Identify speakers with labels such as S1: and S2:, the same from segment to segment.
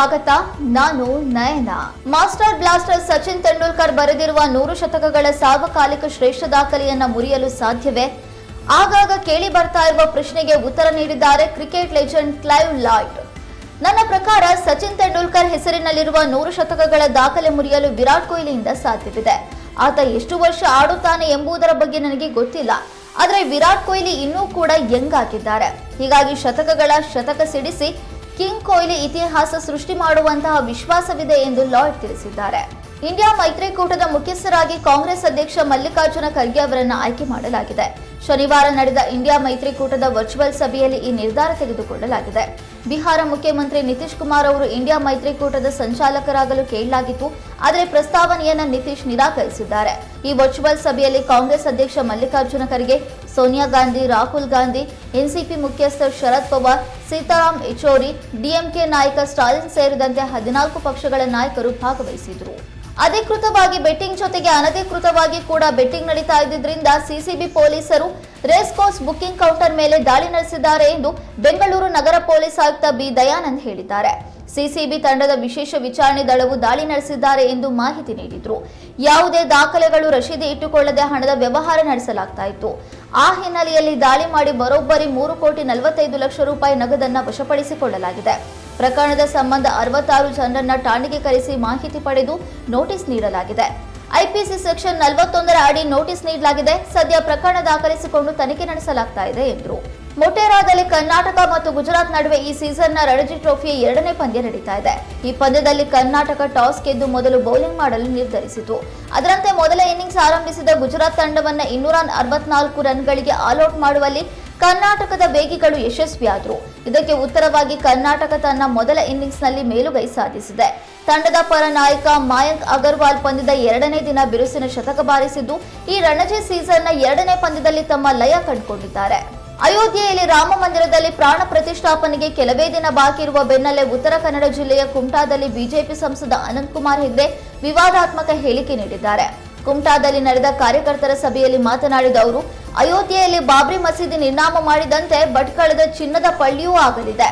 S1: ಸ್ವಾಗತ, ನಾನು Nayana. Master blaster Sachin Tendulkar ಬರೆದಿರುವ ನೂರು ಶತಕಗಳ ಸಾರ್ವಕಾಲಿಕ ಶ್ರೇಷ್ಠ ದಾಖಲೆಯನ್ನ ಮುರಿಯಲು ಸಾಧ್ಯವೇ? ಆಗಾಗ ಕೇಳಿ ಬರ್ತಾ ಇರುವ ಪ್ರಶ್ನೆಗೆ ಉತ್ತರ ನೀಡಿದ್ದಾರೆ ಕ್ರಿಕೆಟ್ ಲೆಜೆಂಡ್ ಕ್ಲೈವ್ ಲಾಯ್ಡ್. ನನ್ನ ಪ್ರಕಾರ ಸಚಿನ್ ತೆಂಡೂಲ್ಕರ್ ಹೆಸರಿನಲ್ಲಿರುವ ನೂರು ಶತಕಗಳ ದಾಖಲೆ ಮುರಿಯಲು ವಿರಾಟ್ ಕೊಹ್ಲಿಯಿಂದ ಸಾಧ್ಯವಿದೆ. ಆತ ಎಷ್ಟು ವರ್ಷ ಆಡುತ್ತಾನೆ ಎಂಬುದರ ಬಗ್ಗೆ ನನಗೆ ಗೊತ್ತಿಲ್ಲ. ಆದರೆ ವಿರಾಟ್ ಕೊಹ್ಲಿ ಇನ್ನೂ ಕೂಡ ಯಂಗ್ ಆಗಿದ್ದಾರೆ. ಹೀಗಾಗಿ ಶತಕಗಳ ಶತಕ ಸಿಡಿಸಿ ಕಿಂಗ್ ಕೊಹ್ಲಿ ಇತಿಹಾಸ ಸೃಷ್ಟಿ ಮಾಡುವಂತಹ ವಿಶ್ವಾಸವಿದೆ ಎಂದು ಲಾಯ್ಡ್ ತಿಳಿಸಿದ್ದಾರೆ. ಇಂಡಿಯಾ ಮೈತ್ರಿಕೂಟದ ಮುಖ್ಯಸ್ಥರಾಗಿ ಕಾಂಗ್ರೆಸ್ ಅಧ್ಯಕ್ಷ ಮಲ್ಲಿಕಾರ್ಜುನ ಖರ್ಗೆ ಅವರನ್ನು ಆಯ್ಕೆ ಮಾಡಲಾಗಿದೆ. ಶನಿವಾರ ನಡೆದ ಇಂಡಿಯಾ ಮೈತ್ರಿಕೂಟದ ವರ್ಚುವಲ್ ಸಭೆಯಲ್ಲಿ ಈ ನಿರ್ಧಾರ ತೆಗೆದುಕೊಳ್ಳಲಾಗಿದೆ. ಬಿಹಾರ ಮುಖ್ಯಮಂತ್ರಿ ನಿತೀಶ್ ಕುಮಾರ್ ಅವರು ಇಂಡಿಯಾ ಮೈತ್ರಿಕೂಟದ ಸಂಚಾಲಕರಾಗಲು ಕೇಳಲಾಗಿತ್ತು, ಆದರೆ ಪ್ರಸ್ತಾವನೆಯನ್ನು ನಿತೀಶ್ ನಿರಾಕರಿಸಿದ್ದಾರೆ. ಈ ವರ್ಚುವಲ್ ಸಭೆಯಲ್ಲಿ ಕಾಂಗ್ರೆಸ್ ಅಧ್ಯಕ್ಷ ಮಲ್ಲಿಕಾರ್ಜುನ ಖರ್ಗೆ, ಸೋನಿಯಾ ಗಾಂಧಿ, ರಾಹುಲ್ ಗಾಂಧಿ, ಎನ್ಸಿಪಿ ಮುಖ್ಯಸ್ಥ ಶರದ್ ಪವಾರ್ ಸೀತಾರಾಮ್ ಯೆಚೂರಿ, ಡಿಎಂಕೆ ನಾಯಕ ಸ್ಟಾಲಿನ್ ಸೇರಿದಂತೆ ಹದಿನಾಲ್ಕು ಪಕ್ಷಗಳ ನಾಯಕರು ಭಾಗವಹಿಸಿದರು ಅಧಿಕೃತವಾಗಿ ಬೆಟ್ಟಿಂಗ್ ಜೊತೆಗೆ ಅನಧಿಕೃತವಾಗಿ ಕೂಡ ಬೆಟ್ಟಿಂಗ್ ನಡೀತಾ ಇದ್ದಿದ್ರಿಂದ ಸಿಸಿಬಿ ಪೊಲೀಸರು ರೇಸ್ ಕೋರ್ಸ್ ಬುಕ್ಕಿಂಗ್ ಕೌಂಟರ್ ಮೇಲೆ ದಾಳಿ ನಡೆಸಿದ್ದಾರೆ ಎಂದು ಬೆಂಗಳೂರು ನಗರ ಪೊಲೀಸ್ ಆಯುಕ್ತ ಬಿ ದಯಾನಂದ್ ಹೇಳಿದ್ದಾರೆ. ಸಿಸಿಬಿ ತಂಡದ ವಿಶೇಷ ವಿಚಾರಣೆ ದಳವು ದಾಳಿ ನಡೆಸಿದ್ದಾರೆ ಎಂದು ಮಾಹಿತಿ ನೀಡಿದ್ರು. ಯಾವುದೇ ದಾಖಲೆಗಳು ರಶೀದಿ ಇಟ್ಟುಕೊಳ್ಳದೆ ಹಣದ ವ್ಯವಹಾರ ನಡೆಸಲಾಗ್ತಾ ಇತ್ತು. ಆ ಹಿನ್ನೆಲೆಯಲ್ಲಿ ದಾಳಿ ಮಾಡಿ ಬರೋಬ್ಬರಿ ಮೂರು ಕೋಟಿ ನಲವತ್ತೈದು ಲಕ್ಷ ರೂಪಾಯಿ ನಗದನ್ನು ವಶಪಡಿಸಿಕೊಳ್ಳಲಾಗಿದೆ. ಪ್ರಕರಣದ ಸಂಬಂಧ ಅರವತ್ತಾರು ಜನರನ್ನ ಠಾಣೆಗೆ ಕರೆಸಿ ಮಾಹಿತಿ ಪಡೆದು ನೋಟಿಸ್ ನೀಡಲಾಗಿದೆ. ಐಪಿಸಿ ಸೆಕ್ಷನ್ ನಲವತ್ತೊಂದರ ಅಡಿ ನೋಟಿಸ್ ನೀಡಲಾಗಿದೆ. ಸದ್ಯ ಪ್ರಕರಣ ದಾಖಲಿಸಿಕೊಂಡು ತನಿಖೆ ನಡೆಸಲಾಗ್ತಾ ಇದೆ ಎಂದರು. ಮೊಟೇರಾದಲ್ಲಿ ಕರ್ನಾಟಕ ಮತ್ತು ಗುಜರಾತ್ ನಡುವೆ ಈ ಸೀಸನ್ನ ರಣಜಿ ಟ್ರೋಫಿಯ ಎರಡನೇ ಪಂದ್ಯ ನಡೀತಾ ಇದೆ. ಈ ಪಂದ್ಯದಲ್ಲಿ ಕರ್ನಾಟಕ ಟಾಸ್ ಗೆದ್ದು ಮೊದಲು ಬೌಲಿಂಗ್ ಮಾಡಲು ನಿರ್ಧರಿಸಿತು. ಅದರಂತೆ ಮೊದಲ ಇನ್ನಿಂಗ್ಸ್ ಆರಂಭಿಸಿದ ಗುಜರಾತ್ ತಂಡವನ್ನು ಇನ್ನೂರ ಅರವತ್ನಾಲ್ಕು ರನ್ಗಳಿಗೆ ಆಲ್ಔಟ್ ಮಾಡುವಲ್ಲಿ ಕರ್ನಾಟಕದ ವೇಗಿಗಳು ಯಶಸ್ವಿಯಾದರು. ಇದಕ್ಕೆ ಉತ್ತರವಾಗಿ ಕರ್ನಾಟಕ ತನ್ನ ಮೊದಲ ಇನ್ನಿಂಗ್ಸ್ನಲ್ಲಿ ಮೇಲುಗೈ ಸಾಧಿಸಿದೆ. ತಂಡದ ಪರ ನಾಯಕ ಮಾಯಂಕ್ ಅಗರ್ವಾಲ್ ಪಂದ್ಯದ ಎರಡನೇ ದಿನ ಬಿರುಸಿನ ಶತಕ ಬಾರಿಸಿದ್ದು, ಈ ರಣಜಿ ಸೀಸನ್ನ ಎರಡನೇ ಪಂದ್ಯದಲ್ಲಿ ತಮ್ಮ ಲಯ ಕಂಡುಕೊಂಡಿದ್ದಾರೆ. ಅಯೋಧ್ಯೆಯಲ್ಲಿ ರಾಮ ಮಂದಿರದಲ್ಲಿ ಪ್ರಾಣ ಪ್ರತಿಷ್ಠಾಪನೆಗೆ ಕೆಲವೇ ದಿನ ಬಾಕಿ ಇರುವ ಬೆನ್ನಲ್ಲೇ ಉತ್ತರ ಕನ್ನಡ ಜಿಲ್ಲೆಯ ಕುಮಟಾದಲ್ಲಿ ಬಿಜೆಪಿ ಸಂಸದ ಅನಂತ್ ಕುಮಾರ್ ಹೆಗ್ಡೆ ವಿವಾದಾತ್ಮಕ ಹೇಳಿಕೆ ನೀಡಿದ್ದಾರೆ. ಕುಮಟಾದಲ್ಲಿ ನಡೆದ ಕಾರ್ಯಕರ್ತರ ಸಭೆಯಲ್ಲಿ ಮಾತನಾಡಿದ ಅವರು ಅಯೋಧ್ಯೆಯಲ್ಲಿ ಬಾಬ್ರಿ ಮಸೀದಿ ನಿರ್ನಾಮ ಮಾಡಿದಂತೆ ಭಟ್ಕಳದ ಚಿನ್ನದ ಪಳ್ಳಿಯೂ ಆಗಲಿದೆ.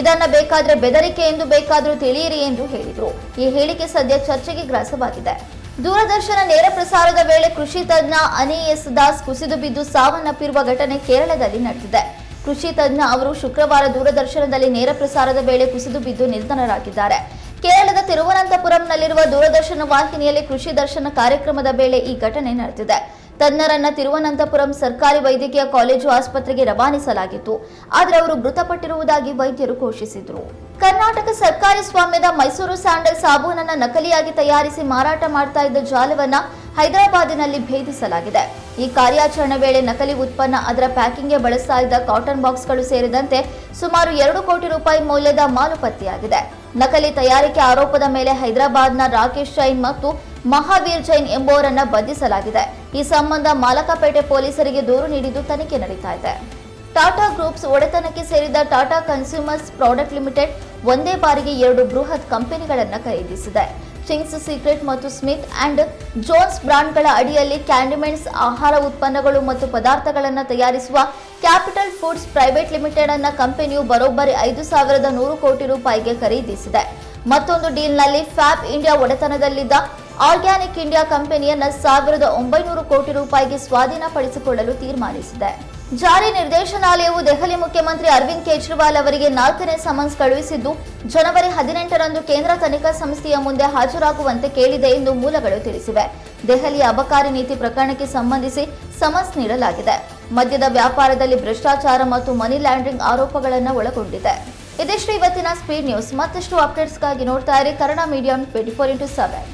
S1: ಇದನ್ನ ಬೇಕಾದ್ರೆ ಬೆದರಿಕೆ ಎಂದು ಬೇಕಾದರೂ ತಿಳಿಯಿರಿ ಎಂದು ಹೇಳಿದರು. ಈ ಹೇಳಿಕೆ ಸದ್ಯ ಚರ್ಚೆಗೆ ಗ್ರಾಸವಾಗಿದೆ ದೂರದರ್ಶನ ನೇರ ಪ್ರಸಾರದ ವೇಳೆ ಕೃಷಿ ತಜ್ಞ ಅನಿ ಎಸ್ ದಾಸ್ ಕುಸಿದು ಬಿದ್ದು ಸಾವನ್ನಪ್ಪಿರುವ ಘಟನೆ ಕೇರಳದಲ್ಲಿ ನಡೆದಿದೆ. ಕೃಷಿ ತಜ್ಞ ಅವರು ಶುಕ್ರವಾರ ದೂರದರ್ಶನದಲ್ಲಿ ನೇರ ಪ್ರಸಾರದ ವೇಳೆ ಕುಸಿದು ಬಿದ್ದು ನಿಧನರಾಗಿದ್ದಾರೆ. ಕೇರಳದ ತಿರುವನಂತಪುರಂನಲ್ಲಿರುವ ದೂರದರ್ಶನ ವಾಹಿನಿಯಲ್ಲಿ ಕೃಷಿ ದರ್ಶನ ಕಾರ್ಯಕ್ರಮದ ವೇಳೆ ಈ ಘಟನೆ ನಡೆದಿದೆ. ತಜ್ಞರನ್ನ ತಿರುವನಂತಪುರಂ ಸರ್ಕಾರಿ ವೈದ್ಯಕೀಯ ಕಾಲೇಜು ಆಸ್ಪತ್ರೆಗೆ ರವಾನಿಸಲಾಗಿತ್ತು. ಆದರೆ ಅವರು ಮೃತಪಟ್ಟಿರುವುದಾಗಿ ವೈದ್ಯರು ಘೋಷಿಸಿದರು. ಕರ್ನಾಟಕ ಸರ್ಕಾರಿ ಸ್ವಾಮ್ಯದ ಮೈಸೂರು ಸ್ಯಾಂಡಲ್ ಸಾಬೂನನ್ನ ನಕಲಿಯಾಗಿ ತಯಾರಿಸಿ ಮಾರಾಟ ಮಾಡ್ತಾ ಇದ್ದ ಜಾಲವನ್ನ ಹೈದರಾಬಾದಿನಲ್ಲಿ ಭೇದಿಸಲಾಗಿದೆ. ಈ ಕಾರ್ಯಾಚರಣೆ ವೇಳೆ ನಕಲಿ ಉತ್ಪನ್ನ ಅದರ ಪ್ಯಾಕಿಂಗ್ಗೆ ಬಳಸ್ತಾ ಇದ್ದ ಕಾಟನ್ ಬಾಕ್ಸ್ಗಳು ಸೇರಿದಂತೆ ಸುಮಾರು ಎರಡು ಕೋಟಿ ರೂಪಾಯಿ ಮೌಲ್ಯದ ಮಾಲು ಪತ್ತೆಯಾಗಿದೆ ನಕಲಿ ತಯಾರಿಕೆ ಆರೋಪದ ಮೇಲೆ ಹೈದರಾಬಾದ್ನ ರಾಕೇಶ್ ಜೈನ್ ಮತ್ತು ಮಹಾವೀರ್ ಜೈನ್ ಎಂಬುವರನ್ನ ಬಂಧಿಸಲಾಗಿದೆ. ಈ ಸಂಬಂಧ ಮಾಲಕಪೇಟೆ ಪೊಲೀಸರಿಗೆ ದೂರು ನೀಡಿದ್ದು ತನಿಖೆ ನಡೀತಾ ಇದೆ. ಟಾಟಾ ಗ್ರೂಪ್ಸ್ ಒಡೆತನಕ್ಕೆ ಸೇರಿದ ಟಾಟಾ ಕನ್ಸ್ಯೂಮರ್ಸ್ ಪ್ರಾಡಕ್ಟ್ ಲಿಮಿಟೆಡ್ ಒಂದೇ ಬಾರಿಗೆ ಎರಡು ಬೃಹತ್ ಕಂಪನಿಗಳನ್ನು ಖರೀದಿಸಿದೆ. ಚಿಂಗ್ಸ್, ಸೀಕ್ರೆಟ್ ಮತ್ತು ಸ್ಮಿತ್ ಅಂಡ್ ಜೋನ್ಸ್ ಬ್ರಾಂಡ್ಗಳ ಅಡಿಯಲ್ಲಿ ಕ್ಯಾಂಡಿಮೆಂಟ್ಸ್, ಆಹಾರ ಉತ್ಪನ್ನಗಳು ಮತ್ತು ಪದಾರ್ಥಗಳನ್ನು ತಯಾರಿಸುವ ಕ್ಯಾಪಿಟಲ್ ಫುಡ್ಸ್ ಪ್ರೈವೇಟ್ ಲಿಮಿಟೆಡ್ ಅನ್ನ ಕಂಪನಿಯು ಬರೋಬ್ಬರಿ ಐದು ಸಾವಿರದ ನೂರು ಕೋಟಿ ರೂಪಾಯಿಗೆ ಖರೀದಿಸಿದೆ. ಮತ್ತೊಂದು ಡೀಲ್ನಲ್ಲಿ ಫ್ಯಾಬ್ ಇಂಡಿಯಾ ಒಡೆತನದಲ್ಲಿದ್ದ ಆರ್ಗ್ಯಾನಿಕ್ ಇಂಡಿಯಾ ಕಂಪನಿಯನ್ನು ಸಾವಿರದ ಒಂಬೈನೂರು ಕೋಟಿ ರೂಪಾಯಿಗೆ ಸ್ವಾಧೀನಪಡಿಸಿಕೊಳ್ಳಲು ತೀರ್ಮಾನಿಸಿದೆ. ಜಾರಿ ನಿರ್ದೇಶನಾಲಯವು ದೆಹಲಿ ಮುಖ್ಯಮಂತ್ರಿ ಅರವಿಂದ್ ಕೇಜ್ರಿವಾಲ್ ಅವರಿಗೆ ನಾಲ್ಕನೇ ಸಮನ್ಸ್ ಕಳುಹಿಸಿದ್ದು, ಜನವರಿ ಹದಿನೆಂಟರಂದು ಕೇಂದ್ರ ತನಿಖಾ ಸಂಸ್ಥೆಯ ಮುಂದೆ ಹಾಜರಾಗುವಂತೆ ಕೇಳಿದೆ ಎಂದು ಮೂಲಗಳು ತಿಳಿಸಿವೆ. ದೆಹಲಿಯ ಅಬಕಾರಿ ನೀತಿ ಪ್ರಕರಣಕ್ಕೆ ಸಂಬಂಧಿಸಿ ಸಮನ್ಸ್ ನೀಡಲಾಗಿದೆ. ಮದ್ಯದ ವ್ಯಾಪಾರದಲ್ಲಿ ಭ್ರಷ್ಟಾಚಾರ ಮತ್ತು ಮನಿ ಲ್ಯಾಂಡ್ರಿಂಗ್ ಆರೋಪಗಳನ್ನು ಒಳಗೊಂಡಿದೆ. ಇದಿಷ್ಟು ಇವತ್ತಿನ ಸ್ಪೀಡ್ ನ್ಯೂಸ್. ಮತ್ತಷ್ಟು ಅಪ್ಡೇಟ್ಸ್ಗಾಗಿ ನೋಡ್ತಾ ಇರಿ Kannada medium twenty four into seven.